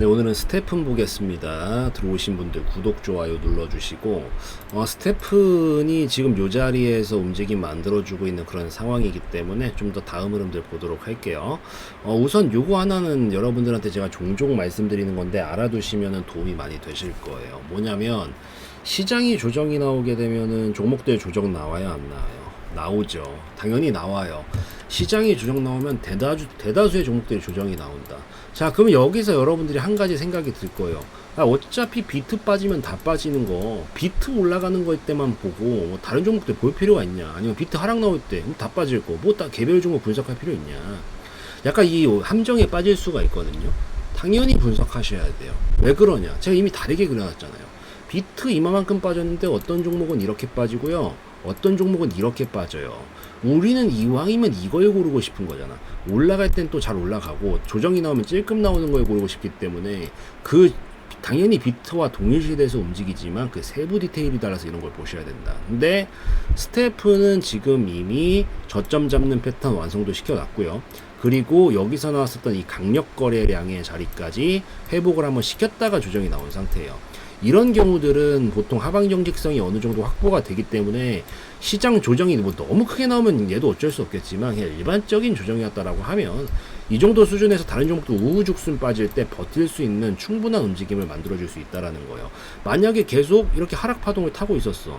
네, 오늘은 스테픈 보겠습니다. 들어오신 분들 구독, 좋아요 눌러주시고, 어, 스테픈이 지금 요 자리에서 움직임 만들어주고 있는 그런 상황이기 때문에 좀 더 다음 흐름들 보도록 할게요. 어, 우선 요거 하나는 여러분들한테 제가 종종 말씀드리는 건데 알아두시면 도움이 많이 되실 거예요. 뭐냐면, 시장이 조정이 나오게 되면은 종목들 조정 나와요, 안 나와요? 나오죠. 당연히 나와요. 시장이 조정 나오면 대다수, 대다수의 종목들이 조정이 나온다. 자, 그러면 여기서 여러분들이 한 가지 생각이 들 거예요. 아, 어차피 비트 빠지면 다 빠지는 거, 비트 올라가는 거 때만 보고, 뭐 다른 종목들 볼 필요가 있냐? 아니면 비트 하락 나올 때, 그럼 다 빠질 거, 뭐 다 개별 종목 분석할 필요 있냐? 약간 이 함정에 빠질 수가 있거든요. 당연히 분석하셔야 돼요. 왜 그러냐? 제가 이미 다르게 그려놨잖아요. 비트 이만큼 빠졌는데 어떤 종목은 이렇게 빠지고요. 어떤 종목은 이렇게 빠져요. 우리는 이왕이면 이걸 고르고 싶은 거잖아. 올라갈 땐 또 잘 올라가고 조정이 나오면 찔끔 나오는 걸 고르고 싶기 때문에 그 당연히 비트와 동일시대에서 움직이지만 그 세부 디테일이 달라서 이런 걸 보셔야 된다. 근데 스테프는 지금 이미 저점 잡는 패턴 완성도 시켜놨고요. 그리고 여기서 나왔었던 이 강력 거래량의 자리까지 회복을 한번 시켰다가 조정이 나온 상태예요. 이런 경우들은 보통 하방 정직성이 어느 정도 확보가 되기 때문에 시장 조정이 뭐 너무 크게 나오면 얘도 어쩔 수 없겠지만 그냥 일반적인 조정이었다라고 하면 이 정도 수준에서 다른 종목도 우후죽순 빠질 때 버틸 수 있는 충분한 움직임을 만들어줄 수 있다라는 거예요. 만약에 계속 이렇게 하락 파동을 타고 있었어.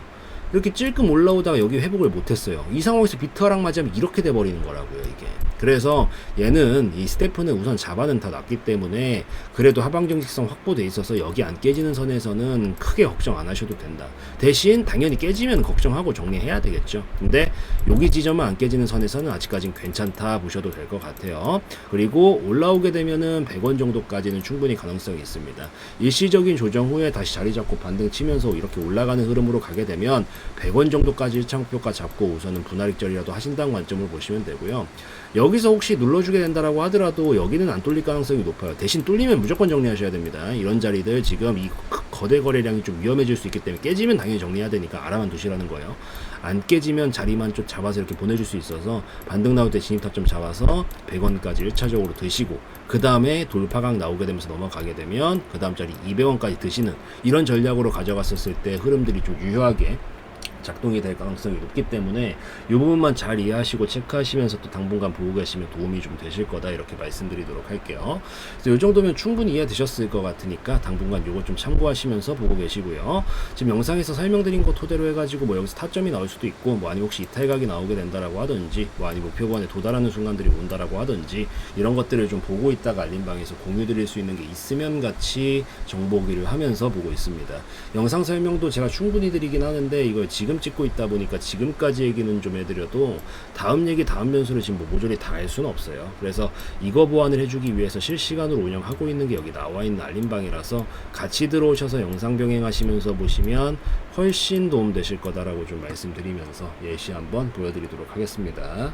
이렇게 찔끔 올라오다가 여기 회복을 못했어요. 이 상황에서 비트 하락 맞으면 이렇게 돼버리는 거라고요, 이게. 그래서 얘는 이 스테프는 우선 자반은 다 났기 때문에 그래도 하방 정직성 확보돼 있어서 여기 안 깨지는 선에서는 크게 걱정 안 하셔도 된다. 대신 당연히 깨지면 걱정하고 정리해야 되겠죠. 근데 여기 지점은 안 깨지는 선에서는 아직까진 괜찮다 보셔도 될 것 같아요. 그리고 올라오게 되면은 100원 정도까지는 충분히 가능성이 있습니다. 일시적인 조정 후에 다시 자리 잡고 반등 치면서 이렇게 올라가는 흐름으로 가게 되면 100원 정도까지 일창표가 잡고 우선은 분할익절이라도 하신다는 관점으로 보시면 되고요. 여기 서 혹시 눌러주게 된다라고 하더라도 여기는 안 뚫릴 가능성이 높아요. 대신 뚫리면 무조건 정리하셔야 됩니다. 이런 자리들 지금 이 크- 거대 거래량이 좀 위험해질 수 있기 때문에 깨지면 당연히 정리해야 되니까 알아만 두시라는 거예요. 안 깨지면 자리만 좀 잡아서 이렇게 보내줄 수 있어서 반등 나올 때 진입 타점 잡아서 100원까지 1차적으로 드시고 그 다음에 돌파각 나오게 되면서 넘어가게 되면 그 다음 자리 200원까지 드시는 이런 전략으로 가져갔었을 때 흐름들이 좀 유효하게 작동이 될 가능성이 높기 때문에 이 부분만 잘 이해하시고 체크하시면서 또 당분간 보고 계시면 도움이 좀 되실 거다 이렇게 말씀드리도록 할게요. 그래서 이 정도면 충분히 이해되셨을 것 같으니까 당분간 요거 좀 참고하시면서 보고 계시고요. 지금 영상에서 설명드린 거 토대로 해가지고 뭐 여기서 타점이 나올 수도 있고 뭐 아니면 혹시 이탈각이 나오게 된다라고 하든지 뭐 아니면 목표권에 도달하는 순간들이 온다라고 하든지 이런 것들을 좀 보고 있다가 알림방에서 공유 드릴 수 있는 게 있으면 같이 정보기를 하면서 보고 있습니다. 영상 설명도 제가 충분히 드리긴 하는데 이걸 지금 찍고 있다 보니까 지금까지 얘기는 좀 해드려도 다음 얘기 다음 변수를 지금 뭐 모조리 다 할 수는 없어요. 그래서 이거 보완을 해주기 위해서 실시간으로 운영하고 있는 게 여기 나와 있는 알림방이라서 같이 들어오셔서 영상 병행하시면서 보시면 훨씬 도움 되실 거다라고 좀 말씀드리면서 예시 한번 보여드리도록 하겠습니다.